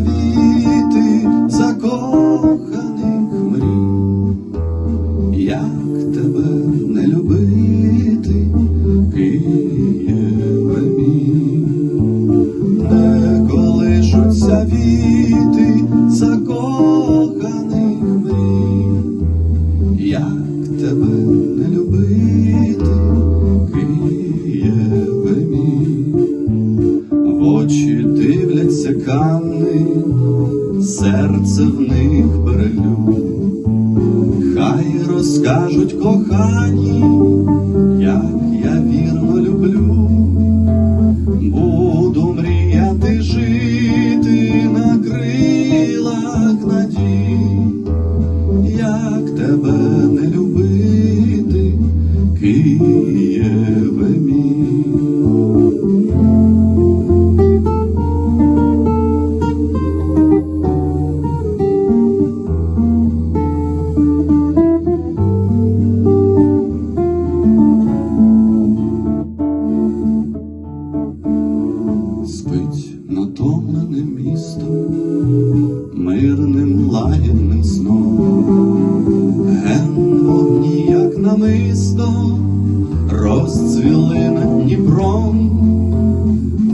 Колишуться віти закоханих мрій. Як тебе не любити, Києве мій, не колишуться віти закоханих мрій. Як тебе не любити, Києве мій, в очі дивляться канни, серце в них перелюб. Хай розкажуть кохані, як я вірно люблю, буду мріяти жити на крилах надій, як тебе не любити, Києве наповненим містом, мирним лагідним сном, ген вогні, як намисто, розцвіли над Дніпром,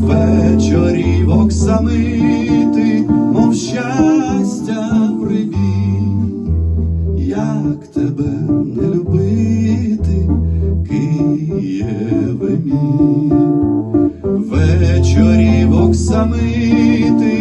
вечорів оксамити, мов щастя прибіг, як тебе не любити, Києве мій чарівок самити.